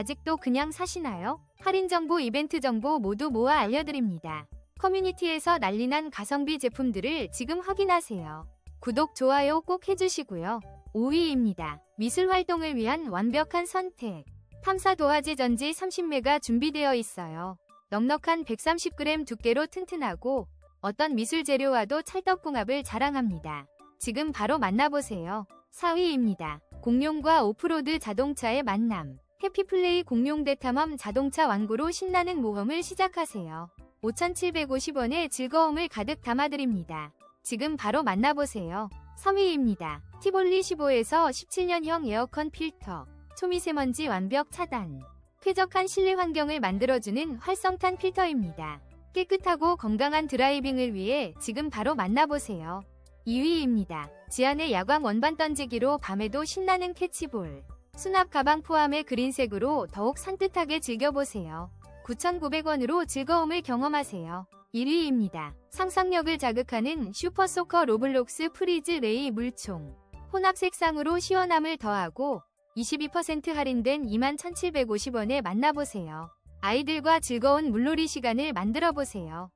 아직도 그냥 사시나요? 할인 정보, 이벤트 정보 모두 모아 알려드립니다. 커뮤니티에서 난리난 가성비 제품들을 지금 확인하세요. 구독, 좋아요 꼭 해주시고요. 5위입니다. 미술 활동을 위한 완벽한 선택. 탐사 도화지 전지 30매가 준비되어 있어요. 넉넉한 130g 두께로 튼튼하고 어떤 미술 재료와도 찰떡궁합을 자랑합니다. 지금 바로 만나보세요. 4위입니다. 공룡과 오프로드 자동차의 만남. 해피플레이 공룡 대 탐험 자동차 왕구로 신나는 모험을 시작하세요. 5,750원의 즐거움을 가득 담아드립니다. 지금 바로 만나보세요. 3위입니다. 티볼리 15에서 17년형 에어컨 필터. 초미세먼지 완벽 차단. 쾌적한 실내 환경을 만들어주는 활성탄 필터입니다. 깨끗하고 건강한 드라이빙을 위해 지금 바로 만나보세요. 2위입니다. 지안의 야광 원반 던지기로 밤에도 신나는 캐치볼. 수납 가방 포함의 그린색으로 더욱 산뜻하게 즐겨보세요. 9,900원으로 즐거움을 경험하세요. 1위입니다. 상상력을 자극하는 슈퍼소커 로블록스 프리즈 레이 물총. 혼합 색상으로 시원함을 더하고 22% 할인된 21,750원에 만나보세요. 아이들과 즐거운 물놀이 시간을 만들어 보세요.